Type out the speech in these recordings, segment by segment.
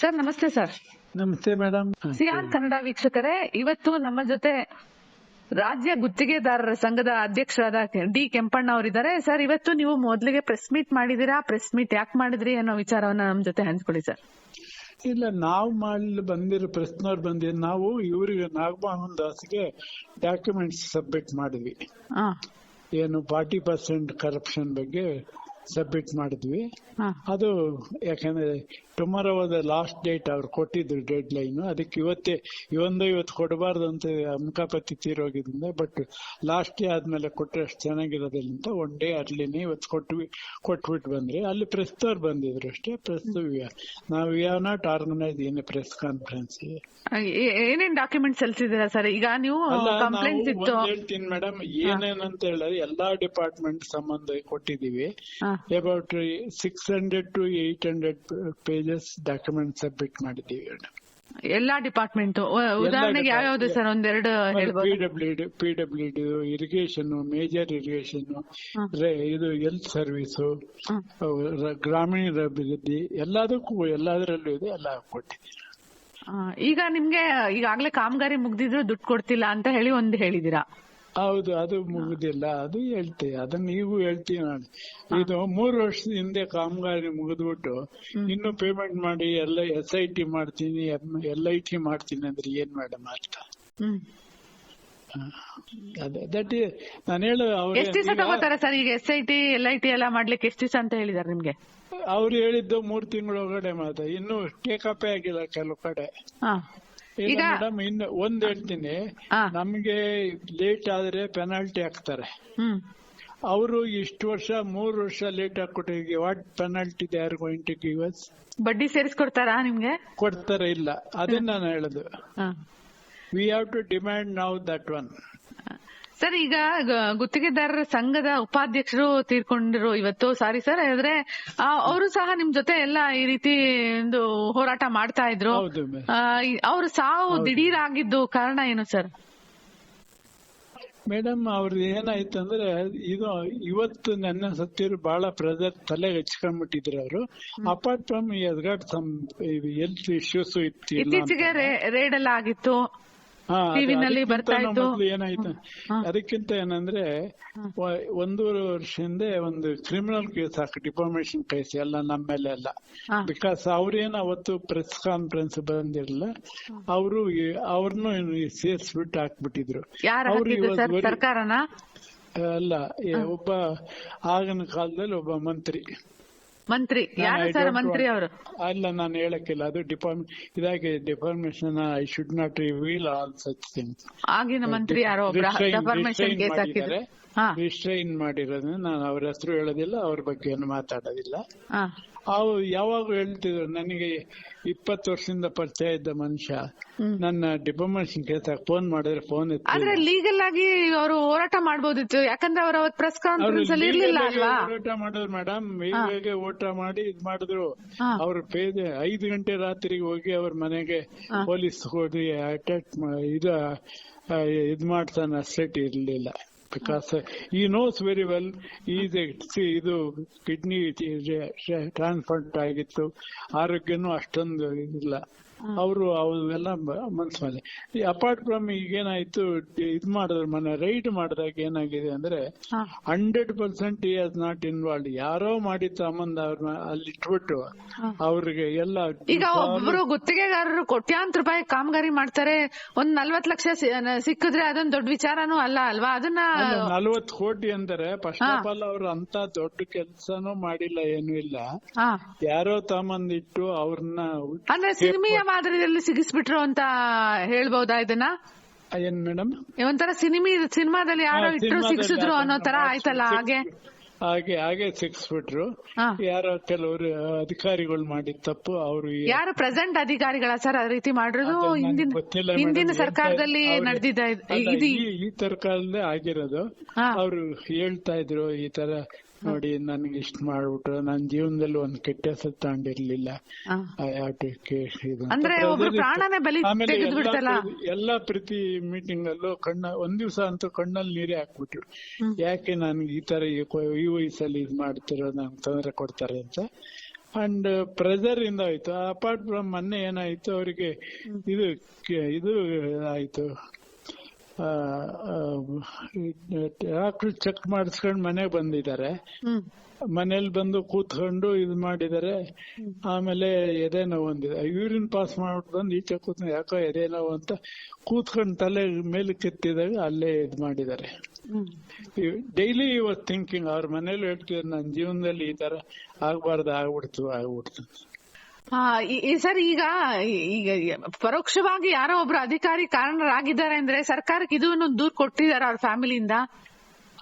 Sir ನಮಸ್ತೆ sir. ನಮಸ್ತೆ madam. Xi'an Kannada ವೀಕ್ಷಕರೇ ಇವತ್ತು ನಮ್ಮ ಜೊತೆ ರಾಜ್ಯ ಗುತ್ತಿಗೆದಾರರ ಸಂಘದ ಅಧ್ಯಕ್ಷರಾದ ಡಿ ಕೆಂಪಣ್ಣ ಅವರಿದ್ದಾರೆ. ಸರ್ ಇವತ್ತು ನೀವು ಮೊದಲಿಗೆ ಪ್ರೆಸ್ ಮೀಟ್ ಮಾಡಿದೀರಾ ಪ್ರೆಸ್ ಮೀಟ್ ಯಾಕೆ ಮಾಡಿದ್ರಿ ಅನ್ನೋ ವಿಚಾರವನ್ನ ನಮ್ಮ ಜೊತೆ ಹಂಚ್ಕೊಳ್ಳಿ ಸರ್. ಇಲ್ಲ ನಾವು ಮಾಡಲು ಬಂದಿರೋ ಪ್ರಶ್ನವ್ರು ಬಂದಿ ನಾವು ಇವರಿಗೆ ನಾಗಮೋಹನ್ ದಾಸ್ಗೆ ಡಾಕ್ಯುಮೆಂಟ್ಸ್ ಸಬ್ಮಿಟ್ ಮಾಡಿದ್ವಿ. ಹಾ. ಏನು ಫಾರ್ಟಿ ಪರ್ಸೆಂಟ್ ಕರಪ್ಷನ್ ಬಗ್ಗೆ ಸಬ್ಮಿಟ್ ಮಾಡಿದ್ವಿ. ಹಾ. ಅದು ಯಾಕಂದ್ರೆ ಟುಮಾರೋ ಲಾಸ್ಟ್ ಡೇಟ್ ಅವ್ರು ಕೊಟ್ಟಿದ್ರು ಡೆಡ್ ಲೈನ್ ಅದಕ್ಕೆ ಇವತ್ತೇ ಇವೊಂದು ಇವತ್ತು ಕೊಡಬಾರ್ದು ಅಂತ ಅಮ್ಕಾಪತಿ ತೀರೋಗಿದ್ರಿಂದ ಬಟ್ ಲಾಸ್ಟ್ ಡೇ ಆದ್ಮೇಲೆ ಕೊಟ್ಟರೆ ಅಷ್ಟು ಚೆನ್ನಾಗಿರೋದಿಲ್ಲ ಅಂತ ಒನ್ ಡೇ ಅರ್ಲಿನೇ ಇವತ್ತು ಕೊಟ್ವಿ ಕೊಟ್ಬಿಟ್ಟು ಬಂದ್ರಿ ಅಲ್ಲಿ ಪ್ರೆಸ್ ಅವ್ರು ಬಂದಿದ್ರು ಅಷ್ಟೇ. ಪ್ರೆಸ್ ನಾವು we are not organise in press conference ಏನೇನ್ ಡಾಕ್ಯುಮೆಂಟ್ ಸಲ್ಲಿಸಿದ್ದೀರಾ ಸರ್ ಈಗ ನೀವು ಕಂಪ್ಲೇಂಟ್ ಇತ್ತು. ಹೇಳ್ತೀನಿ ಮೇಡಮ್ ಏನೇನಂತ ಹೇಳಿದ್ರೆ ಎಲ್ಲಾ ಡಿಪಾರ್ಟ್ಮೆಂಟ್ ಸಂಬಂಧ ಕೊಟ್ಟಿದೀವಿ about six hundred to eight hundred pages document submit ಮಾಡಿದ್ದೀವಿ ಎಲ್ಲಾ ಡಿಪಾರ್ಟ್ಮೆಂಟ್. ಉದಾಹರಣೆಗೆ ಯಾವ್ಯಾವ್ದು ಸರ್ ಒಂದೆರಡು ಪಿ ಹೇಳ್ಬೋದು? W D irrigation major irrigation ಇದು ಹೆಲ್ತ್ ಸರ್ವಿಸ್. ಗ್ರಾಮೀಣ ಅಭಿವೃದ್ಧಿ ಎಲ್ಲದಕ್ಕೂ ಎಲ್ಲದರಲ್ಲೂ ಇದೆ ಎಲ್ಲ ಕೊಟ್ಟಿದ್ದೀನಿ ಈಗ ನಿಮ್ಗೆ ಈಗಾಗ್ಲೇ ಕಾಮಗಾರಿ ಮುಗ್ದಿದ್ರು ದುಡ್ಡು ಕೊಡ್ತಿಲ್ಲ ಅಂತ ಹೇಳಿ ಒಂದು ಹೇಳಿದೀರಾ ಹೌದು ಅದು ಮುಗುದಿಲ್ಲ. ಅದು ಹೇಳ್ತೀವಿ ಅದನ್ನ ನೀವು ಹೇಳ್ತೀವಿ ನಾನು. ಇದು ಮೂರು ವರ್ಷದ ಹಿಂದೆ ಕಾಮಗಾರಿ ಮುಗಿದ್ಬಿಟ್ಟು ಇನ್ನು ಪೇಮೆಂಟ್ ಮಾಡಿ ಎಲ್ಲ ಎಸ್ ಐ ಟಿ ಮಾಡ್ತೀನಿ ಎಲ್ ಐ ಟಿ ಮಾಡ್ತೀನಿ ಅಂದ್ರೆ ಏನ್ ಮೇಡಮ್ ಅರ್ಥ? ದಟ್ ನಾನು ಹೇಳ ಸರ್ ಈಗ S I T L I T ಎಲ್ಲ ಮಾಡ್ಲಿಕ್ಕೆ ಎಷ್ಟು ದಿವಸ ಅಂತ ಹೇಳಿದಾರೆ ನಿಮ್ಗೆ? ಅವ್ರು ಹೇಳಿದ್ದು ಮೂರ್ ತಿಂಗಳ ಒಳಗಡೆ ಮಾತ್ರ ಇನ್ನು ಟೇಕಪ್ ಆಗಿಲ್ಲ ಕೆಲವು ಕಡೆ. ಈಗ- ಮೇಡಮ್ ಇನ್ನು ಒಂದ್ ಹೇಳ್ತೀನಿ. ನಮ್ಗೆ ಲೇಟ್ ಆದ್ರೆ ಪೆನಾಲ್ಟಿ ಹಾಕ್ತಾರೆ. ಅವರು ಇಷ್ಟು ವರ್ಷ ಮೂರು ವರ್ಷ late ಹಾಕೊಟ್ಟಿಗೆ what penalty they are going to give us ಬಡ್ಡಿ ಸೇರಿಸ್ಕೊಡ್ತಾರಾ ನಿಮ್ಗೆ? ಕೊಡ್ತಾರೆ ಇಲ್ಲ. ಅದನ್ನ ನಾನು ಹೇಳುದು. We have to demand now that one sir ಈಗ ಗುತ್ತಿಗೆದಾರರ ಸಂಘದ ಉಪಾಧ್ಯಕ್ಷರು ತೀರ್ಕೊಂಡಿರೋ ಇವತ್ತು. ಸಾರಿ ಸರ್ ಆದ್ರೆ ಅವರು ಸಹ ನಿಮ್ ಜೊತೆ ಎಲ್ಲ ಈ ರೀತಿ ಒಂದು ಹೋರಾಟ ಮಾಡ್ತಾ ಇದ್ರು. ಅವ್ರ ಸಾವು ದಿಢೀರ್ ಆಗಿದ್ದು ಕಾರಣ ಏನು ಸರ್? ಮೇಡಮ್ ಅವ್ರದ್ದು ಏನಾಯ್ತು ಅಂದ್ರೆ ಇದು ಇವತ್ತು ನನ್ನ ಸತ್ತಿರು ಬಹಳ ಪ್ರೆಸರ್ ತಲೆ ಹಚ್ಕೊಂಡ್ಬಿಟ್ಟಿದ್ರು ಅವರು. Apart from got some health issues ಇತ್ತು. ಇತ್ತೀಚೆಗೆ ರೇಡ್ ಎಲ್ಲ ಆಗಿತ್ತು. ಹಾ, ಅದು TV ನಲ್ಲಿ ಅದಕ್ಕಿಂತ ಬರ್ತಾ ಇತ್ತು. ಏನಾಯ್ತು? ಅದಕ್ಕಿಂತ ಏನಂದ್ರೆ ಒಂದೂವರೆ ವರ್ಷ ಹಿಂದೆ ಒಂದು ಕ್ರಿಮಿನಲ್ ಕೇಸ್ ಹಾಕಿ ಡಿಫಾರ್ಮೇಶನ್ ಕೇಸ್ ಎಲ್ಲ ನಮ್ಮ ಮೇಲೆ ಎಲ್ಲ. ಬಿಕಾಸ್ ಅವ್ರೇನ್ ಅವತ್ತು ಪ್ರೆಸ್ ಕಾನ್ಫರೆನ್ಸ್ ಬಂದಿರಲಿಲ್ಲ ಅವರು ಅವ್ರನ್ನು ಸೇರ್ಸ್ಬಿಟ್ಟು ಹಾಕ್ಬಿಟ್ಟಿದ್ರು. ಸರ್ಕಾರನ? ಅಲ್ಲ ಒಬ್ಬ ಆಗಿನ ಕಾಲದಲ್ಲಿ ಒಬ್ಬ ಮಂತ್ರಿ. ಮಂತ್ರಿ. ಯಾರು ಸರ್ ಮಂತ್ರಿ ಅವರು? ಅಲ್ಲ ನಾನು ಹೇಳಕ್ಕಿಲ್ಲ. ಅದು ಡಿಪಾರ್ಟ್ಮೆಂಟ್ ಇದಾಗಿ defamation I should not reveal all such things ಆಗಿನ ಮಂತ್ರಿ ಯಾರು Restrain- ಕೇಸ್ ಹಾಕಿದ್ರೆ. ಮಾಡಿದ್ದಾರೆ. ಹಾ. ರಿಸ್ಟ್ರೈನ್ ಮಾಡಿರೋದನ್ನ ನಾನು ಅವ್ರ ಹೆಸರು ಹೇಳೋದಿಲ್ಲ ಅವ್ರ ಬಗ್ಗೆ ಏನು ಮಾತಾಡೋದಿಲ್ಲ ಹಾ ಯಾವಾಗಲೂ ಯಾವಾಗ ಹೇಳ್ತಿದ್ರು ನನಗೆ ಇಪ್ಪತ್ತು ವರ್ಷದಿಂದ ಪರಿಚಯ ಇದ್ದ ಮನುಷ್ಯ ನನ್ನ ಡಿಪ್ಲೊಮೇಷನ್ ಕೇಸ್ ಫೋನ್ ಮಾಡಿದ್ರೆ ಫೋನ್ ಆದ್ರೆ ಲೀಗಲ್ ಆಗಿ ಅವರು ಹೋರಾಟ ಮಾಡಬಹುದಿತ್ತು ಯಾಕಂದ್ರೆ ಅವ್ರ ಪ್ರೆಸ್ ಕಾನ್ಫರೆನ್ಸ್ ಅಲ್ಲಿ ಇರ್ಲಿಲ್ಲ ಅಲ್ವಾ? ಹೋರಾಟ ಮಾಡಿದ್ರು ಮೇಡಮ್ ಹೇಗೆ ಓಟ ಮಾಡಿ ಇದ್ ಮಾಡಿದ್ರು. ಅವ್ರ ಪೇದೆ ಐದು ಗಂಟೆ ರಾತ್ರಿಗೆ ಹೋಗಿ ಅವ್ರ ಮನೆಗೆ ಪೊಲೀಸ್ ಹೋಗಿ ಅಟ್ಯಾಕ್ ಇದು ಇದ್ ಮಾಡ್ತಾನೆ ಅಸೆಟ್ ಇರ್ಲಿಲ್ಲ. Because he knows very well is ಇದು ಕಿಡ್ನಿ ಟ್ರಾನ್ಸ್ಪ್ಲಾಂಟ್ ಆಗಿತ್ತು. ಆರೋಗ್ಯನೂ ಅಷ್ಟೊಂದು ಇಲ್ಲ. ಅವರು ಅವೆಲ್ಲ ಮನ್ಸ್ ಮೇಲೆ. ಅಪಾರ್ಟ್ ಫ್ರಮ್ ಈಗೇನಾಯ್ತು ಇದ್ ಮಾಡಿದ್ರು ಮನೆ ರೈಡ್ ಮಾಡಿದಾಗ ಏನಾಗಿದೆ ಅಂದ್ರೆ. Hundred percent is not involve ಯಾರೋ ಮಾಡಿದ್ ಸಂಬಂಧ ಅವ್ರನ್ನ ಅಲ್ಲಿ ಇಟ್ಬಿಟ್ಟು ಅವ್ರಿಗೆ ಎಲ್ಲ ಈಗ ಒಬ್ರು ಗುತ್ತಿಗೆಗಾರರು ಕೋಟ್ಯಾಂತರ ರೂಪಾಯಿ ಕಾಮಗಾರಿ ಮಾಡ್ತಾರೆ ಒಂದ್ ನಲ್ವತ್ ಲಕ್ಷ ಸಿಕ್ಕಿದ್ರೆ ಅದೊಂದ್ ದೊಡ್ಡ ವಿಚಾರನೂ ಅಲ್ಲ ಅಲ್ವಾ? ಅದನ್ನ ನಲ್ವತ್ ಕೋಟಿ ಅಂದ್ರೆ ಫಸ್ಟ್ ಆಫ್ ಆಲ್ ಅವ್ರು ಅಂತ ದೊಡ್ಡ ಕೆಲ್ಸನೂ ಮಾಡಿಲ್ಲ ಏನು ಇಲ್ಲ. ಯಾರೋ ತಮ್ಮಂದಿಟ್ಟು ಅವ್ರನ್ನ ಅಂದ್ರೆ ಸಿನಿಮೆಯ ಮಾದರಿಯಲ್ಲಿ ಸಿಗಿಸ್ಬಿಟ್ರು ಅಂತ ಹೇಳ್ಬಹುದಾ ಇದನ್ನ? ಏನ್ ಮೇಡಮ್? ಒಂಥರ ಸಿನಿಮಿ ಸಿನಿಮಾದಲ್ಲಿ ಯಾರೋ ಇಟ್ರು ಸಿಗಿಸಿದ್ರು ಅನ್ನೋ ತರ ಆಯ್ತಲ್ಲ ಹಾಗೆ? ಹಾಗೆ ಹಾಗೆ ಸಿಕ್ಸ್ಬಿಟ್ರು. ಯಾರೋ ಕೆಲವರು ಅಧಿಕಾರಿಗಳು ಮಾಡಿದ ತಪ್ಪು ಅವರು ಯಾರು ಪ್ರೆಸೆಂಟ್ ಅಧಿಕಾರಿಗಳ ಸರ್ ಆ ರೀತಿ ಮಾಡಿರೋದು? ಹಿಂದಿನ ಹಿಂದಿನ ಸರ್ಕಾರದಲ್ಲಿ ನಡೆದಿದ್ದ ಈ ತರ ಸರ್ಕಾರದಲ್ಲೇ ಆಗಿರೋದು. ಅವರು ಹೇಳ್ತಾ ಇದ್ರು ಈ ತರ ನೋಡಿ ನನ್ಗೆ ಇಷ್ಟ ಮಾಡ್ಬಿಟ್ರು. ನನ್ ಜೀವನದಲ್ಲಿ ಒಂದ್ ಕೆಟ್ಟ ಹೆಸರು ತಗೊಂಡಿರ್ಲಿಲ್ಲ. ಎಲ್ಲ ಪ್ರತಿ- ಮೀಟಿಂಗ್ ಅಲ್ಲೂ ಕಣ್ಣ ಒಂದ್ ದಿವಸ ಅಂತೂ ಕಣ್ಣಲ್ಲಿ ನೀರೇ ಹಾಕ್ಬಿಟ್ರು. ಯಾಕೆ ನನ್ಗೆ ಈ ತರ ಈ ವಯಸ್ಸಲ್ಲಿ ಇದ್ ಮಾಡ್ತಿರೋ ನಂಗೆ ತೊಂದರೆ ಕೊಡ್ತಾರೆ ಅಂತ. ಅಂಡ್ ಪ್ರೆಸರ್ ಇಂದ ಆಯ್ತು. ಅಪಾರ್ಟ್ ಫ್ರಮ್ ಮೊನ್ನೆ ಏನಾಯ್ತು ಅವರಿಗೆ ಇದು ಇದು ಆಯ್ತು. ಡಾಕ್ಟರ್ ಚೆಕ್ ಮಾಡಿಸ್ಕೊಂಡು ಮನೆಗೆ ಬಂದಿದ್ದಾರೆ. ಮನೇಲಿ ಬಂದು ಕೂತ್ಕೊಂಡು ಇದು ಮಾಡಿದ್ದಾರೆ. ಆಮೇಲೆ ಎದೆ ನೋವು ಅಂದಿದೆ. ಯೂರಿನ್ ಪಾಸ್ ಮಾಡ್ಬಿಟ್ಟು ಬಂದು ಈಚೆ ಕೂತ್ ಯಾಕೋ ಎದೆ ನೋವು ಅಂತ ಕೂತ್ಕೊಂಡು ತಲೆ ಮೇಲೆ ಕೆತ್ತಿದಾಗ ಅಲ್ಲೇ ಇದು ಮಾಡಿದ್ದಾರೆ. ಡೈಲಿ ಇವತ್ತು ಥಿಂಕಿಂಗ್ ಅವ್ರ ಮನೇಲಿ ಹೇಳ್ತಿದ್ರು ನನ್ನ ಜೀವನದಲ್ಲಿ ಈ ತರ ಆಗ್ಬಾರ್ದು ಆಗ್ಬಿಡ್ತು ಆಗ್ಬಿಡ್ತು. ಸರ್ ಈಗ ಈಗ ಪರೋಕ್ಷವಾಗಿ ಯಾರೋ ಒಬ್ರು ಅಧಿಕಾರಿ ಕಾರಣರಾಗಿದ್ದಾರೆ ಅಂದ್ರೆ ಸರ್ಕಾರಕ್ಕೆ ಇದು ದೂರ್ ಕೊಟ್ಟಿದ್ದಾರೆ ಅವ್ರ ಫ್ಯಾಮಿಲಿಯಿಂದ?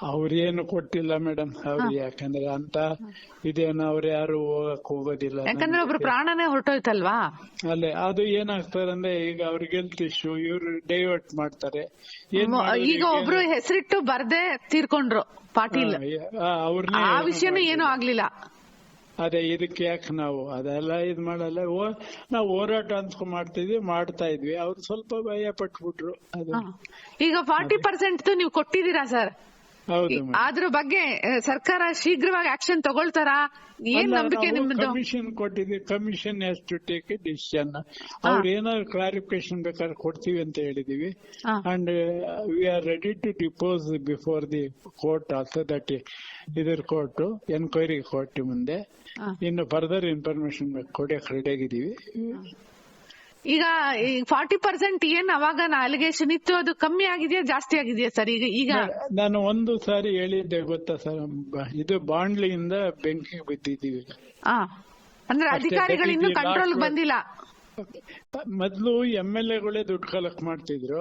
ಅವ್ರೇನು ಕೊಟ್ಟಿಲ್ಲ ಮೇಡಮ್ ಅವ್ರು ಯಾಕಂದ್ರೆ ಅಂತ ಇದೇನು ಅವ್ರು ಯಾರು ಹೋಗಕ್ ಹೋಗೋದಿಲ್ಲ. ಯಾಕಂದ್ರೆ ಒಬ್ರು ಪ್ರಾಣನೇ ಹೊರಟೋಯ್ತಲ್ವಾ? ಅಲ್ಲೇ ಅದು ಏನಾಗ್ತಾರೆ ಅಂದ್ರೆ ಈಗ ಅವ್ರಿಗೆ ಹೆಲ್ತ್ ಇಶ್ಯೂ ಇವ್ರು ಡೈವರ್ಟ್ ಮಾಡ್ತಾರೆ. ಈಗ? ಒಬ್ರು ಹೆಸರಿಟ್ಟು ಬರ್ದೆ ತೀರ್ಕೊಂಡ್ರು ಪಾಟೀಲ್. ಆ, ವಿಷಯನೂ ಏನೂ ಆಗ್ಲಿಲ್ಲ. ಅದೇ ಇದಕ್ಕೆ ಯಾಕೆ ನಾವು? ಅದೆಲ್ಲ ಇದ್ ಮಾಡಲ್ಲ. ಓ- ನಾವು ಹೋರಾಟ ಅಂತ ಮಾಡ್ತಿದ್ವಿ, ಮಾಡ್ತಾ ಇದ್ವಿ. ಅವ್ರು ಸ್ವಲ್ಪ ಭಯ ಪಟ್ಬಿಟ್ರು. ಅದು. ಈಗ ಫಾರ್ಟಿ ಪರ್ಸೆಂಟ್ ನೀವು ಕೊಟ್ಟಿದ್ದೀರಾ ಸರ್. ಅದ್ರ ಬಗ್ಗೆ ಸರ್ಕಾರ ಶೀಘ್ರವಾಗಿ ಆಕ್ಷನ್ ತಗೊಳ್ತಾರಾ? ಏನ್ ನಂಬಿಕೆ ನಿಮ್ದು? ಕಮಿಷನ್ ಕೊಟ್ಟಿದೆ commission has to take a decision ಅವ್ರು ಏನಾದ್ರು ಕ್ಲಾರಿಫಿಕೇಶನ್ ಬೇಕಾದ್ರೆ ಕೊಡ್ತೀವಿ ಅಂತ ಹೇಳಿದೀವಿ. And we are ready to depose before the court also that ಇದ್ರ ಕೋರ್ಟ್ ಎನ್ಕ್ವೈರಿ ಕೋರ್ಟ್ ಮುಂದೆ. ಇನ್ನು ಫರ್ದರ್ ಇನ್ಫಾರ್ಮೇಶನ್ ಕೊಡಕ್ಕೆ ರೆಡಿ ಆಗಿದೀವಿ ಈಗ ಫಾರ್ಟಿ ಪರ್ಸೆಂಟ್ ಏನ್ ಅವಾಗ ಅಲಿಗೇಷನ್ ಇತ್ತು? ಅದು ಕಮ್ಮಿ ಆಗಿದೆಯಾ ಜಾಸ್ತಿ ಆಗಿದೆಯಾ ಸರ್? ಈಗ ಈಗ ನಾನು ಒಂದು ಸಾರಿ ಹೇಳಿದ್ದೆ ಗೊತ್ತಾ ಸರ್? ಇದು ಬಾಂಡ್ಲಿಯಿಂದ ಬೆಂಕಿ ಬಿದ್ದಿದ್ದೀವಿ. ಅಂದ್ರೆ ಅಧಿಕಾರಿಗಳು ಇನ್ನು ಕಂಟ್ರೋಲ್ ಬಂದಿಲ್ಲ. ಮೊದ್ಲು ಎಂ ಎಲ್ ಎಗಳೇ ದುಡ್ಡು ಕಲೆಕ್ಟ್ ಮಾಡ್ತಿದ್ರು.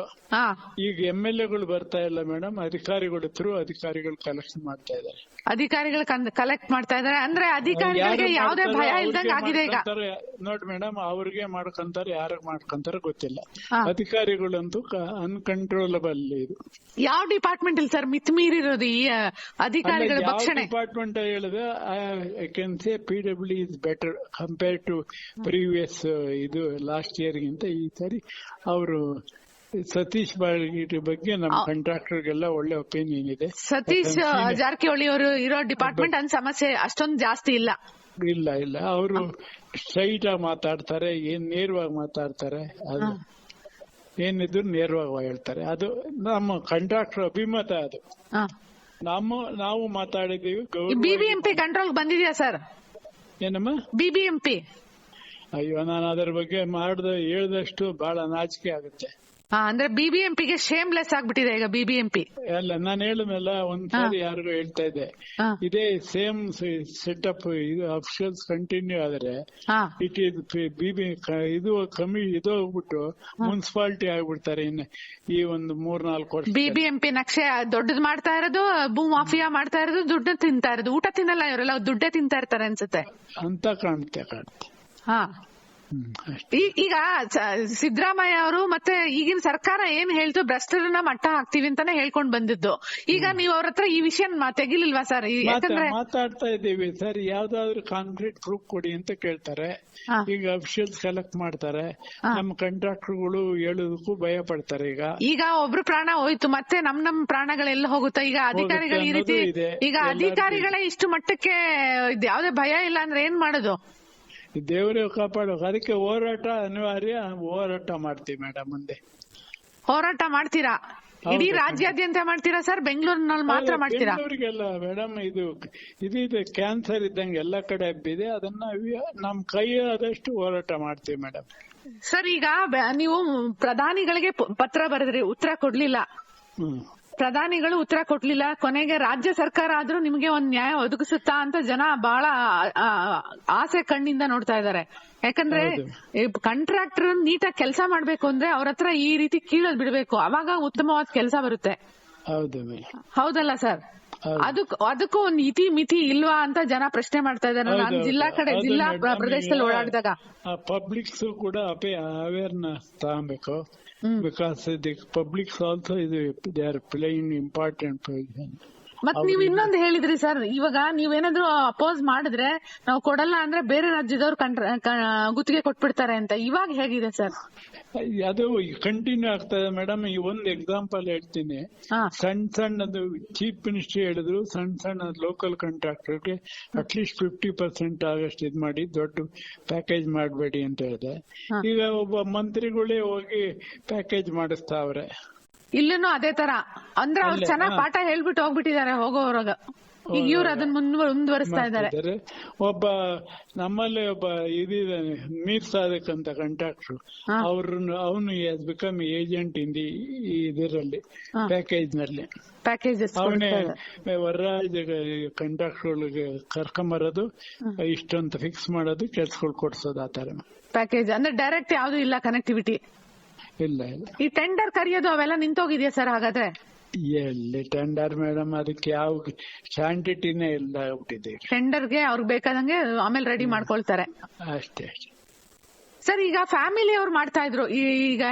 ಈಗ ಎಂ ಎಲ್ ಎಗಳು ಬರ್ತಾ ಇಲ್ಲ ಮೇಡಮ್. ಅಧಿಕಾರಿಗಳ ಥ್ರೂ ಅಧಿಕಾರಿಗಳು ಕಲೆಕ್ಷನ್ ಮಾಡ್ತಾ ಇದ್ದಾರೆ. ಅಧಿಕಾರಿಗಳು ಕಲೆಕ್ಟ್ ಮಾಡ್ತಾ ಇದಾರೆ ಅಂದ್ರೆ ಅಧಿಕಾರಿಗಳಿಗೆ ಯಾವುದೇ ಭಯ ಮಾಡ್ತಾರೋ ಆಗಿದೆ ಈಗ. ನೋಡಿ ಮೇಡಮ್ ಅವ್ರಿಗೆ ಮಾಡ್ಕೊಂತಾರೆ ಯಾರಿಗೆ ಮಾಡ್ಕೊಂತಾರೆ ಗೊತ್ತಿಲ್ಲ. ಅಧಿಕಾರಿಗಳಂತೂ ಅನ್ಕಂಟ್ರೋಲಬಲ್ ಇದು. ಯಾವ ಡಿಪಾರ್ಟ್ಮೆಂಟ್ ಇಲ್ಲಿ ಸರ್ ಮಿತ್ ಮೀರಿರೋದು ಈ ಅಧಿಕಾರಿಗಳ ಭಕ್ಷಣೆ? ಡಿಪಾರ್ಟ್ಮೆಂಟ್ ಹೇಳಿದ್ರೆ I can say P W is better compare to previous ಇದು ಲಾಸ್ಟ್ ಇಯರ್ ಗಿಂತ ಈ ಸಾರಿ ಅವರು ಸತೀಶ್ ಬಾಳ್ಗಿರಿ ಬಗ್ಗೆ ನಮ್ಮ ಕಾಂಟ್ರಾಕ್ಟರ್ಗೆಲ್ಲ ಒಳ್ಳೆ ಒಪಿನಿಯನ್ ಇದೆ. ಸತೀಶ್ ಜಾರಕಿಹೊಳಿ ಅವರು ಇರೋ ಡಿಪಾರ್ಟ್ಮೆಂಟ್ ಅನ್ ಸಮಸ್ಯೆ ಅಷ್ಟೊಂದು ಜಾಸ್ತಿ ಇಲ್ಲ. ಇಲ್ಲ ಇಲ್ಲ. ಅವರು ಸ್ಟ್ರೈಟ್ ಆಗಿ ಮಾತಾಡ್ತಾರೆ ಏನ್ ನೇರವಾಗಿ ಮಾತಾಡ್ತಾರೆ ಅದು ಏನಿದ್ರು ನೇರವಾಗಿ ಹೇಳ್ತಾರೆ. ಅದು ನಮ್ಮ ಕಾಂಟ್ರಾಕ್ಟರ್ ಅಭಿಮತ ಅದು. ನಮ್ಮ ನಾವು ಮಾತಾಡಿದೀವಿ ಬಿಬಿಎಂಪಿ ಕಂಟ್ರೋಲ್ ಬಂದಿದ್ಯಾ ಸರ್? ಏನಮ್ಮ? ಬಿಬಿಎಂಪಿ ಅಯ್ಯೋ ನಾನು ಅದರ ಬಗ್ಗೆ ಮಾಡ್ದ ಹೇಳ್ದಷ್ಟು ಬಹಳ ನಾಚಿಕೆ ಆಗುತ್ತೆ. ಅಂದ್ರೆ ಬಿಬಿಎಂಪಿಗೆ ಶೇಮ್ಲೆಸ್ ಆಗ್ಬಿಟ್ಟಿದೆ ಈಗ ಬಿಬಿಎಂಪಿ. ಅಲ್ಲ ನಾನು ಒಂದ್ ಒಂದ್ಸಾರಿ ಯಾರಿಗೂ ಹೇಳ್ತಾ ಇದ್ದೆ. ಇದೇ ಸೇಮ್ ಸೆಟಪ್ ಇದು ಅಫಿಷಿಯಲ್ಸ್ ಕಂಟಿನ್ಯೂ ಆದ್ರೆ ಇಟ್ ಇಸ್ ಬಿಬಿ ಇದು ಕಮ್ಮಿ ಇದು ಹೋಗ್ಬಿಟ್ಟು ಮುನ್ಸಿಪಾಲಿಟಿ ಆಗ್ಬಿಡ್ತಾರೆ ಇನ್ನು ಈ ಒಂದು ಮೂರ್ ನಾಲ್ಕು ವರ್ಷ ಬಿಬಿಎಂಪಿ ನಕ್ಷೆ ದೊಡ್ಡದ್ ಮಾಡ್ತಾ ಇರೋದು ಭೂ ಮಾಫಿಯಾ ಮಾಡ್ತಾ ಇರೋದು ದುಡ್ಡು ತಿಂತಾ ಇರೋದು. ಊಟ ತಿನ್ನಲ್ಲ ಇವರೆಲ್ಲ ದುಡ್ಡೇ ತಿಂತಾ ಇರ್ತಾರೆ ಅನ್ಸುತ್ತೆ. ಅಂತ ಕಾಣುತ್ತೆ ಕಾಣುತ್ತೆ ಹಾ. ಈಗ ಸಿದ್ದರಾಮಯ್ಯ ಅವರು ಮತ್ತೆ ಈಗಿನ ಸರ್ಕಾರ ಏನ್ ಹೇಳ್ತು ಭ್ರಷ್ಟರನ್ನ ಮಟ್ಟ ಹಾಕ್ತಿವಿ ಅಂತಾನೆ ಹೇಳ್ಕೊಂಡ್ ಬಂದಿದ್ದು. ಈಗ ನೀವು ಅವ್ರ ಹತ್ರ ಈ ವಿಷಯ ತೆಗಿಲಿಲ್ವಾ ಸರ್? ಯಾಕಂದ್ರೆ ಮಾತಾಡ್ತಾ ಇದ್ದೀವಿ ಸರ್. ಯಾವ್ದಾದ್ರು ಕಾಂಕ್ರೀಟ್ ಪ್ರೂಫ್ ಕೊಡಿ ಅಂತ ಕೇಳ್ತಾರೆ. ಈಗ ಅಫಿಷಿಯಲ್ಸ್ ಕಲೆಕ್ಟ್ ಮಾಡ್ತಾರೆ. ನಮ್ ನಮ್ಮ ಕಾಂಟ್ರಾಕ್ಟರ್ಗಳು ಹೇಳೋದಕ್ಕೂ ಭಯ ಪಡ್ತಾರೆ ಈಗ. ಈಗ ಒಬ್ರು ಪ್ರಾಣ ಹೋಯ್ತು ಮತ್ತೆ ನಮ್ ನಮ್ ಪ್ರಾಣಗಳೆಲ್ಲ ಹೋಗುತ್ತಾ? ಈಗ ಅಧಿಕಾರಿಗಳು ಈ ರೀತಿ ಈಗ ಅಧಿಕಾರಿಗಳೇ ಇಷ್ಟು ಮಟ್ಟಕ್ಕೆ ಇದ್ ಯಾವ್ದೇ ಭಯ ಇಲ್ಲ ಅಂದ್ರೆ ಏನ್ ಮಾಡೋದು? ದೇವರೇ ಕಾಪಾಡೋ. ಅದಕ್ಕೆ ಹೋರಾಟ ಅನಿವಾರ್ಯ. ಹೋರಾಟ ಮಾಡ್ತೀವಿ ಮೇಡಮ್ ಮುಂದೆ. ಹೋರಾಟ ಮಾಡ್ತೀರಾ? ಇಡೀ ರಾಜ್ಯಾದ್ಯಂತ ಮಾಡ್ತೀರಾ ಸರ್? ಬೆಂಗಳೂರಿನಲ್ಲಿ ಮಾತ್ರ ಮಾಡ್ತೀರಾ? ಬೆಂಗಳೂರಿಗೆಲ್ಲ ಮೇಡಮ್ ಇದು ಇದಿದೆ ಕ್ಯಾನ್ಸರ್ ಇದ್ದಂಗೆ ಎಲ್ಲ ಕಡೆ ಹಬ್ಬಿದೆ. ಅದನ್ನ ನಮ್ ಕೈ ಆದಷ್ಟು ಹೋರಾಟ ಮಾಡ್ತೀವಿ ಮೇಡಮ್. ಸರ್ ಈಗ ನೀವು ಪ್ರಧಾನಿಗಳಿಗೆ ಪತ್ರ ಬರೆದ್ರಿ ಉತ್ತರ ಕೊಡ್ಲಿಲ್ಲ. ಹ್ಮ್. ಪ್ರಧಾನಿಗಳು ಉತ್ತರ ಕೊಟ್ಲಿಲ್ಲ ಕೊನೆಗೆ ರಾಜ್ಯ ಸರ್ಕಾರ ಆದ್ರೂ ನಿಮ್ಗೆ ಒಂದ್ ನ್ಯಾಯ ಒದಗಿಸುತ್ತಾ ಅಂತ ಜನ ಬಹಳ ಆಸೆ ಕಣ್ಣಿಂದ ನೋಡ್ತಾ ಇದ್ದಾರೆ. ಯಾಕಂದ್ರೆ ಕಾಂಟ್ರಾಕ್ಟರ್ ನೀಟಾಗಿ ಕೆಲಸ ಮಾಡ್ಬೇಕು ಅಂದ್ರೆ ಅವ್ರ ಹತ್ರ ಈ ರೀತಿ ಕೀಳೋದ್ ಬಿಡ್ಬೇಕು. ಅವಾಗ ಉತ್ತಮವಾದ ಕೆಲಸ ಬರುತ್ತೆ. ಹೌದಲ್ಲ ಸರ್? ಅದಕ್ ಅದಕ್ಕೂ ಒಂದ್ ಇತಿ ಮಿತಿ ಇಲ್ವಾ ಅಂತ ಜನ ಪ್ರಶ್ನೆ ಮಾಡ್ತಾ ಇದ್ದಾರೆ. ನಾನು ಜಿಲ್ಲಾ ಕಡೆ ಜಿಲ್ಲಾ ಪ್ರದೇಶದಲ್ಲಿ ಓಡಾಡಿದಾಗ. ಪಬ್ಲಿಕ್ಸ್ ಕೂಡ ಅವೇರ್ನೆಸ್ ತಗೊಬೇಕು. Mm. because the public also is, they are playing important position. ಮತ್ ನೀವ್ ಇನ್ನೊಂದು ಹೇಳಿದ್ರಿ ಸರ್ ಇವಾಗ ನೀವೇನಾದ್ರು ಅಪೋಸ್ ಮಾಡಿದ್ರೆ ನಾವು ಕೊಡಲ್ಲ ಅಂದ್ರೆ ಬೇರೆ ರಾಜ್ಯದವ್ರು ಗುತ್ತಿಗೆ ಕೊಟ್ಬಿಡ್ತಾರೆ ಅಂತ. ಇವಾಗ ಹೇಗಿದೆ ಸರ್? ಅದು ಕಂಟಿನ್ಯೂ ಆಗ್ತದೆ ಮೇಡಮ್ ಈ ಒಂದು ಎಕ್ಸಾಂಪಲ್ ಹೇಳ್ತೀನಿ. ಸಣ್ಣ ಸಣ್ಣದು ಚೀಫ್ ಮಿನಿಸ್ಟ್ರಿ ಹೇಳಿದ್ರು ಸಣ್ಣ ಸಣ್ಣ local ಕಾಂಟ್ರಾಕ್ಟರ್ಗೆ at least fifty percent August ಇದ್ ಮಾಡಿ ದೊಡ್ಡ ಪ್ಯಾಕೇಜ್ ಮಾಡಬೇಡಿ ಅಂತ ಹೇಳಿದೆ. ಈಗ ಒಬ್ಬ ಮಂತ್ರಿಗಳೇ ಹೋಗಿ ಪ್ಯಾಕೇಜ್ ಮಾಡಿಸ್ತಾವ್ರೆ. ಇಲ್ಲೂ ಅದೇ ತರ. ಅಂದ್ರೆ ಅವ್ರು ಚೆನ್ನಾಗ್. ಪಾಠ ಹೇಳ್ಬಿಟ್ಟು ಹೋಗ್ಬಿಟ್ಟಿದ್ದಾರೆ ಹೋಗೋರಾಗ ಈಗ ಇವ್ರು ಅದನ್ನ ಮುಂದುವ- ಮುಂದುವರಿಸ್ತಾ ಇದ್ದಾರೆ. ಒಬ್ಬ ನಮ್ಮಲ್ಲಿ ಒಬ್ಬ ಇದಿದ್ದಾನೆ ಮೀರ್ ಸಾದಕ್ ಅಂತ ಕಂಟ್ರಾಕ್ಟರ್. ಅವ್ರನ್ನ ಅವನು ಬಿಕಮ್ ಏಜೆಂಟ್ ಇನ್ ದಿ ಇದರಲ್ಲಿ. ಪ್ಯಾಕೇಜ್ನಲ್ಲಿ ಅವನೇ ವರರಾಜ ಕರ್ಕೊಂಡ್ ಕರ್ಕೊಂಬರೋದು ಇಷ್ಟೊಂದು ಫಿಕ್ಸ್ ಮಾಡೋದು ಕೆಲ್ಸಗಳು ಕೊಡ್ಸೋದು ಆ ತರ ಪ್ಯಾಕೇಜ್ ಅಂದ್ರೆ ಡೈರೆಕ್ಟ್ ಯಾವ್ದು ಇಲ್ಲ ಕನೆಕ್ಟಿವಿಟಿ ಇಲ್ಲ ಇಲ್ಲ ಈ ಟೆಂಡರ್ ಕರಿಯೋದು ಅವೆಲ್ಲ ನಿಂತೋಗಿದ್ಯಾ ಸರ್ ಹಾಗಾದ್ರೆ? ಎಲ್ಲಿ ಟೆಂಡರ್ ಮೇಡಮ್ ಅದಕ್ಕೆ ಯಾವ ಕ್ವಾಂಟಿಟಿನೇ ಇಲ್ಲ ಹೋಗ್ಬಿಟ್ಟಿದೆ. ಟೆಂಡರ್ಗೆ ಅವ್ರಿಗೆ ಬೇಕಾದಂಗೆ ಆಮೇಲೆ ರೆಡಿ ಮಾಡ್ಕೊಳ್ತಾರೆ. ಅಷ್ಟೇ ಅಷ್ಟೇ. ಸರ್ ಈಗ ಫ್ಯಾಮಿಲಿ ಅವ್ರು ಮಾಡ್ತಾ ಇದ್ರು. ಈಗ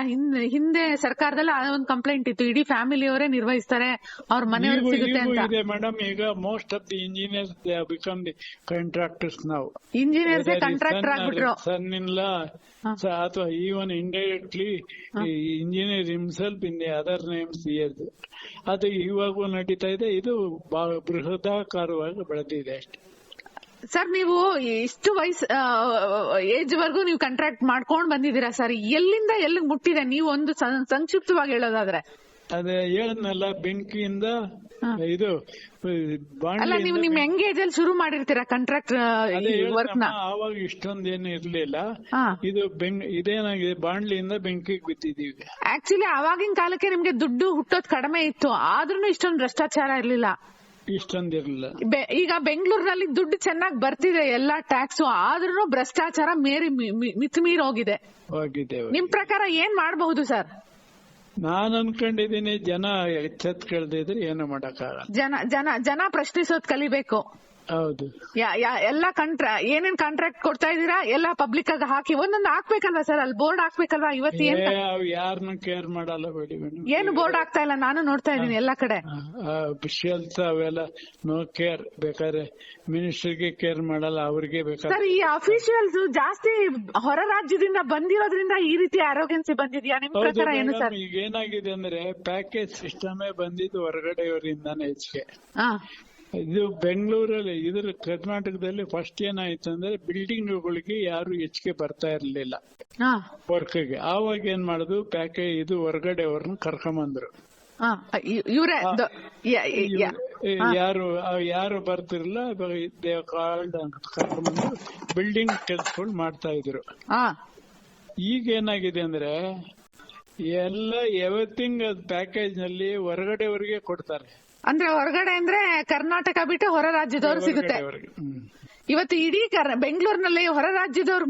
ಹಿಂದೆ ಸರ್ಕಾರದಲ್ಲಿ ಆ ಒಂದು ಕಂಪ್ಲೇಂಟ್ ಇತ್ತು. ಇಡೀ ಫ್ಯಾಮಿಲಿ ಅವರೇ ನಿರ್ವಹಿಸ್ತಾರೆ ಅವ್ರ ಮನೆಯವ್ರಿಗೆ ಈಗೂ ಸಿಗುತ್ತೆ ಅಂತ. ಮೇಡಮ್ ಈಗ most of the engineers they become the contractors ನಾವು ಇಂಜಿನಿಯರ್ಸ್ ಕಾಂಟ್ರಾಕ್ಟರ್ ಆಗ್ಬಿಟ್ರು. ಸನ್ ಇಲ್ಲ. ಅಥವಾ even indirectly engineer himself in the other names ಅದು ಇವಾಗೂ ನಡೀತಾ ಇದೆ. ಇದು ಬೃಹದಾಕಾರವಾಗಿ ಬೆಳೆದಿದೆ ಅಷ್ಟೇ. ಸರ್ ನೀವು ಇಷ್ಟು ವಯಸ್ಸು ಏಜ್ ವರ್ಗೂ ನೀವು ಕಾಂಟ್ರಾಕ್ಟ್ ಮಾಡ್ಕೊಂಡ್ ಬಂದಿದ್ದೀರಾ ಸರ್ ಎಲ್ಲಿಂದ ಎಲ್ಲಿಗೆ ಮುಟ್ಟಿದೆ? ನೀವು ಒಂದು ಸಂಕ್ಷಿಪ್ತವಾಗಿ ಹೇಳೋದಾದ್ರೆ. ಅದೇ ಹೇಳದ್ನಲ್ಲ ಬೆಂಕಿಯಿಂದ. ಇದು ಅಲ್ಲ ನೀವು ನಿಮ್ ಯಂಗ್ ಏಜ್ ಅಲ್ಲಿ ಶುರು ಮಾಡಿರ್ತೀರಾ ಕಾಂಟ್ರಾಕ್ಟ್ ವರ್ಕ್ನ? ಅವಾಗ ಇಷ್ಟೊಂದ್ ಏನು ಇರ್ಲಿಲ್ಲ. ಇದು ಬೆಂಗ್ ಇದೇನಾಗಿದೆ ಬಾಣ್ಲಿಯಿಂದ ಬೆಂಕಿಗೆ ಬಿದ್ದಿದೀವಿ ಆಕ್ಚುಲಿ ಅವಾಗಿನ ಕಾಲಕ್ಕೆ ನಿಮ್ಗೆ ದುಡ್ಡು ಹುಟ್ಟೋದ್ ಕಡಿಮೆ ಇತ್ತು. ಆದ್ರೂ ಇಷ್ಟೊಂದು ಭ್ರಷ್ಟಾಚಾರ ಇರ್ಲಿಲ್ಲ. ಇಷ್ಟೊಂದಿರ್ಲಿಲ್ಲ ಈಗ ಬೆಂಗಳೂರಿನಲ್ಲಿ ದುಡ್ಡು ಚೆನ್ನಾಗಿ ಬರ್ತಿದೆ ಎಲ್ಲಾ ಟ್ಯಾಕ್ಸ್ ಆದ್ರೂ ಭ್ರಷ್ಟಾಚಾರ ಮೇರಿ ಮಿತಿಮೀರಿ ಹೋಗಿದೆ. ಹೋಗಿದೆ ನಿಮ್ ಪ್ರಕಾರ ಏನ್ ಮಾಡಬಹುದು ಸರ್? ನಾನು ಅನ್ಕೊಂಡಿದೀನಿ ಜನ ಎಚ್ಚೆತ್ಕೊಳ್ದಿದ್ರೆ ಏನು ಮಾಡಕ್ಕಾಗಲ್ಲ. ಜನ ಜನ ಜನ ಪ್ರಶ್ನಿಸೋದ್ ಕಲಿಬೇಕು. ಎಲ್ಲಾ ಕಂಟ್ರಾ ಏನೇನ್ ಕಾಂಟ್ರಾಕ್ಟ್ ಕೊಡ್ತಾ ಇದೀರಾ ಎಲ್ಲಾ ಪಬ್ಲಿಕ್ ಆಗಿ ಹಾಕಿ ಒಂದೊಂದು ಹಾಕ್ಬೇಕಲ್ವಾ ಸರ್ ಅಲ್ಲಿ ಬೋರ್ಡ್ ಹಾಕ್ಬೇಕಲ್ವಾ? ಇವತ್ತು ಏನ್ ಯಾರನ್ನು ಕೇರ್ ಮಾಡಲ್ಲ ಬೇಡಿ ಏನು ಬೋರ್ಡ್ ಆಗ್ತಾ ಇಲ್ಲ? ನಾನು ನೋಡ್ತಾ ಇದೀನಿ ಎಲ್ಲಾ ಕಡೆ. ಅಫಿಷಿಯಲ್ಸ್ ಅವೆಲ್ಲ ನೋ ಕೇರ್ ಬೇಕಾದ್ರೆ ಮಿನಿಸ್ಟರ್ಗೆ ಕೇರ್ ಮಾಡಲ್ಲ ಅವ್ರಿಗೆ ಬೇಕಾದ್ರೆ. ಸರ್ ಈ ಅಫಿಷಿಯಲ್ಸ್ ಜಾಸ್ತಿ ಹೊರ ರಾಜ್ಯದಿಂದ ಬಂದಿರೋದ್ರಿಂದ ಈ ರೀತಿ ಆರೋಗ್ಯನ್ಸಿ ಬಂದಿದ್ಯಾ? ನಿಮ್ ಪ್ರಕಾರ ಏನು ಸರ್ ಈಗ ಏನಾಗಿದೆ ಅಂದ್ರೆ ಪ್ಯಾಕೇಜ್ ಸಿಸ್ಟಮೇ ಬಂದಿದ್ದು ಹೊರಗಡೆಯವರಿಂದಾನೇ ಹೆಚ್ಚಿಗೆ. ಹಾ. ಇದು ಬೆಂಗಳೂರಲ್ಲಿ ಇದ್ರ ಕರ್ನಾಟಕದಲ್ಲಿ ಫಸ್ಟ್ ಏನಾಯ್ತು ಅಂದ್ರೆ ಬಿಲ್ಡಿಂಗ್ಗಳಿಗೆ ಯಾರು ಹೆಚ್ಚಿಗೆ ಬರ್ತಾ ಇರ್ಲಿಲ್ಲ. ವರ್ಕ್ಗೆ ಆವಾಗ ಏನ್ ಮಾಡುದು? ಪ್ಯಾಕೇಜ್ ಇದು ಹೊರಗಡೆ ಅವ್ರನ್ನ ಕರ್ಕೊಂಬಂದ್ರು. ಯಾರು ಯಾರು ಬರ್ತಿರಲ್ಲ ಕಾಲ್ಡ್ ಕರ್ಕೊಂಡ್ಬಂದು ಬಿಲ್ಡಿಂಗ್ ಕೆಲ್ಸಗಳು ಮಾಡ್ತಾ ಇದ್ರು. ಹಾ. ಈಗ ಏನಾಗಿದೆ ಅಂದ್ರೆ ಎಲ್ಲ ಎವ್ರಿಥಿಂಗ್ ಪ್ಯಾಕೇಜ್ನಲ್ಲಿ ಹೊರಗಡೆವರೆಗೆ ಕೊಡ್ತಾರೆ. ಅಂದ್ರೆ ಹೊರಗಡೆ ಅಂದ್ರೆ ಕರ್ನಾಟಕ ಬಿಟ್ಟು ಹೊರ ರಾಜ್ಯದವರು ಸಿಗುತ್ತೆ. ಇವತ್ತು ಇಡೀ ಬೆಂಗಳೂರಿನಲ್ಲಿ ಹೊರ ರಾಜ್ಯದವರು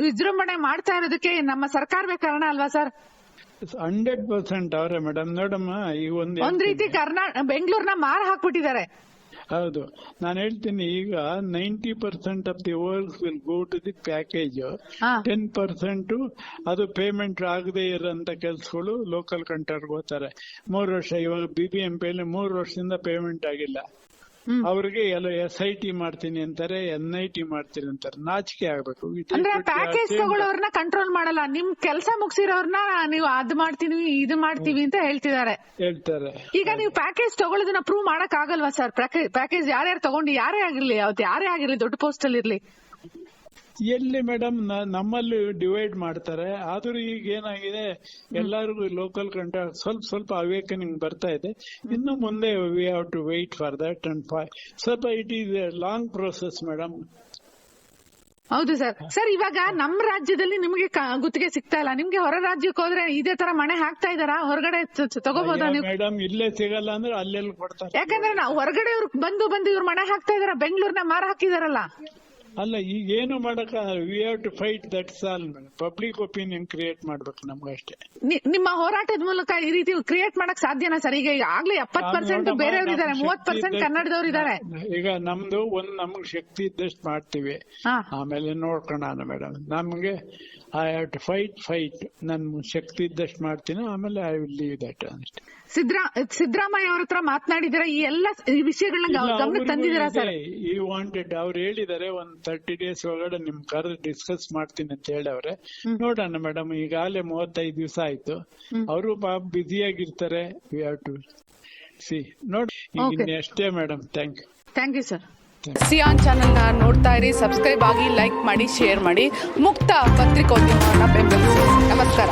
ವಿಜೃಂಭಣೆ ಮಾಡ್ತಾ ಇರೋದಕ್ಕೆ ನಮ್ಮ ಸರ್ಕಾರವೇ ಕಾರಣ ಅಲ್ವಾ ಸರ್? ಹಂಡ್ರೆಡ್ ಪರ್ಸೆಂಟ್ ಅವರೇ ಮೇಡಮ್ ನೋಡಮ್ಮ ಈ ಒಂದು ಒಂದ್ ರೀತಿ ಕರ್ನಾಟಕ ಬೆಂಗಳೂರ್ನ ಮಾರ ಹಾಕ್ಬಿಟ್ಟಿದ್ದಾರೆ. ಹೌದು. ನಾನು ಹೇಳ್ತೀನಿ ಈಗ ninety percent of the work will go to the package ten percent ಅದು ಪೇಮೆಂಟ್ ಆಗದೆ ಇರೋಂತ ಕೆಲಸಗಳು ಲೋಕಲ್ ಕಂಟ್ರಾಕ್ಟ್ ಹೋಗ್ತಾರೆ ಮೂರು ವರ್ಷ ಇವಾಗ ಬಿ ಬಿ ಎಂ ಪಿ ಮೂರು ವರ್ಷದಿಂದ ಪೇಮೆಂಟ್ ಆಗಿಲ್ಲ. ಅವ್ರಿಗೆ ಎಲ್ಲ ಎಸ್ ಐ ಟಿ ಮಾಡ್ತೀನಿ ಅಂತಾರೆ ಎನ್ ಐ ಟಿ ಮಾಡ್ತೀನಿ ಅಂತಾರೆ. ನಾಚಿಕೆ ಆಗ್ಬೇಕು. ಅಂದ್ರೆ ಪ್ಯಾಕೇಜ್ ತಗೊಳ್ಳೋರ್ನ ಕಂಟ್ರೋಲ್ ಮಾಡಲ್ಲ. ನಿಮ್ ಕೆಲಸ ಮುಗಿಸಿರೋರ್ನ ನೀವು ಅದ್ ಮಾಡ್ತೀನಿ ಇದು ಮಾಡ್ತೀವಿ ಅಂತ ಹೇಳ್ತಿದ್ದಾರೆ. ಹೇಳ್ತಾರೆ. ಈಗ ನೀವು ಪ್ಯಾಕೇಜ್ ತಗೊಳ್ಳೋದನ್ನ ಪ್ರೂವ್ ಮಾಡಕ್ ಆಗಲ್ವಾ ಸರ್ ಪ್ಯಾಕೇಜ್ ಯಾರ್ಯಾರು ತಗೊಂಡು ಯಾರೇ ಆಗಿರ್ಲಿ ಅವತ್ತು ಯಾರೇ ಆಗಿರ್ಲಿ ದೊಡ್ಡ ಪೋಸ್ಟ್ ಅಲ್ಲಿ ಇರ್ಲಿ ಎಲ್ಲಿ ಮೇಡಮ್ ನಮ್ಮಲ್ಲಿ ಡಿವೈಡ್ ಮಾಡ್ತಾರೆ ಆದ್ರೂ ಈಗ ಏನಾಗಿದೆ ಎಲ್ಲರಿಗೂ ಲೋಕಲ್ ಕಂಟ ಸ್ವಲ್ಪ ಸ್ವಲ್ಪ ಅವೇಕನಿಂಗ್ ಬರ್ತಾ ಇದೆ. ಇನ್ನು ಮುಂದೆ we have to wait for that and ಸ್ವಲ್ಪ it is a long process madam ಹೌದು ಸರ್. ಸರ್ ಇವಾಗ ನಮ್ಮ ರಾಜ್ಯದಲ್ಲಿ ನಿಮ್ಗೆ ಗುತ್ತಿಗೆ ಸಿಗ್ತಾ ಇಲ್ಲ. ನಿಮ್ಗೆ ಹೊರ ರಾಜ್ಯಕ್ಕೆ ಹೋದ್ರೆ ಇದೇ ತರ ಮನೆ ಹಾಕ್ತಾ ಇದಾರಾ ಹೊರಗಡೆ ತಗೋಬಹುದಾ ನೀವು? ಮೇಡಮ್ ಇಲ್ಲೇ ಸಿಗಲ್ಲ ಅಂದ್ರೆ ಅಲ್ಲೆಲ್ಲಿ ಕೊಡ್ತಾರೆ? ಯಾಕಂದ್ರೆ ನಾವು ಹೊರಗಡೆ ಇವ್ರು ಬಂದು ಬಂದು ಇವ್ರು ಮನೆ ಹಾಕ್ತಾ ಇದಾರ ಬೆಂಗಳೂರ್ನ ಮಾರ ಹಾಕಿದಾರಲ್ಲ. ಅಲ್ಲ ಈಗ ಏನು ಮಾಡಕ we have to fight that ಸಾಲ್ ಪಬ್ಲಿಕ್ ಒಪಿನಿಯನ್ ಕ್ರಿಯೇಟ್ ಮಾಡ್ಬೇಕು ನಮ್ಗಷ್ಟೇ ನಿ- ನಿಮ್ಮ ಹೋರಾಟದ ಮೂಲಕ ಈ ರೀತಿ ಕ್ರಿಯೇಟ್ ಮಾಡಕ್ ಸಾಧ್ಯನಾ ಸರ್? ಈಗ ಆಗ್ಲೇ ಎಪ್ಪತ್ ಪರ್ಸೆಂಟ್ ನೋಡಮ್ಮ, ಬೇರೆಯವ್ರು ಇದಾರೆ ಮೂವತ್ ಪರ್ಸೆಂಟ್ ಕನ್ನಡದವ್ರು ಇದಾರೆ. ಈಗ ನಮ್ದು ಒಂದ್ ನಮ್ಗ್ ಶಕ್ತಿ ಇದ್ದಷ್ಟು ಮಾಡ್ತೀವಿ. ಹಾ. ಆಮೇಲೆ ನೋಡ್ಕೊಳ್ಳೋಣ ಮೇಡಮ್ ನಮ್ಗೆ I have to fight fight ನನ್ ಶಕ್ತಿ ಇದ್ದಷ್ಟು ಮಾಡ್ತೀನಿ ಆಮೇಲೆ ಐ ವಿಲ್ ಲೀವ್ ದಟ್ ಅಷ್ಟೇ. ಸಿದ್ರಾ ಸಿದ್ದರಾಮಯ್ಯ ಅವ್ರ ಹತ್ರ ಮಾತನಾಡಿದಿರ? ಈ ಎಲ್ಲ ವಿಷಯಗಳನ್ನ ಗಮನಕ್ಕೆ ತಂದಿದ್ದೀರಾ ಸರ್? ಈ ವಾಂಟೆಡ್ ಅವ್ರು ಹೇಳಿದಾರೆ ಒಂದ್ ತರ್ಟಿ ಡೇಸ್ ಒಳಗಡೆ ನಿಮ್ ಕರೆದು ಡಿಸ್ಕಸ್ ಮಾಡ್ತೀನಿ ಅಂತ ಹೇಳವ್ರೆ. ನೋಡೋಣ ಮೇಡಮ್ ಈಗಾಗಲೇ ಮೂವತ್ತೈದು ದಿವಸ ಆಯ್ತು. ಅವರು ಇರ್ತಾರೆ ವಿ ಹ್ಯಾವ್ ಟು ಸಿ ನೋಡಿ ಈಗ. ಇನ್ನಷ್ಟೇ madam thank you thank you sir Xi'an ಚಾನೆಲ್ನ ನೋಡ್ತಾ ಇರಿ ಸಬ್ಸ್ಕ್ರೈಬ್ ಆಗಿ ಲೈಕ್ ಮಾಡಿ ಶೇರ್ ಮಾಡಿ. ಮುಕ್ತ ಪತ್ರಿಕೋದ್ಯಮವನ್ನು ಬೆಂಬಲಿಸಿ. ನಮಸ್ಕಾರ.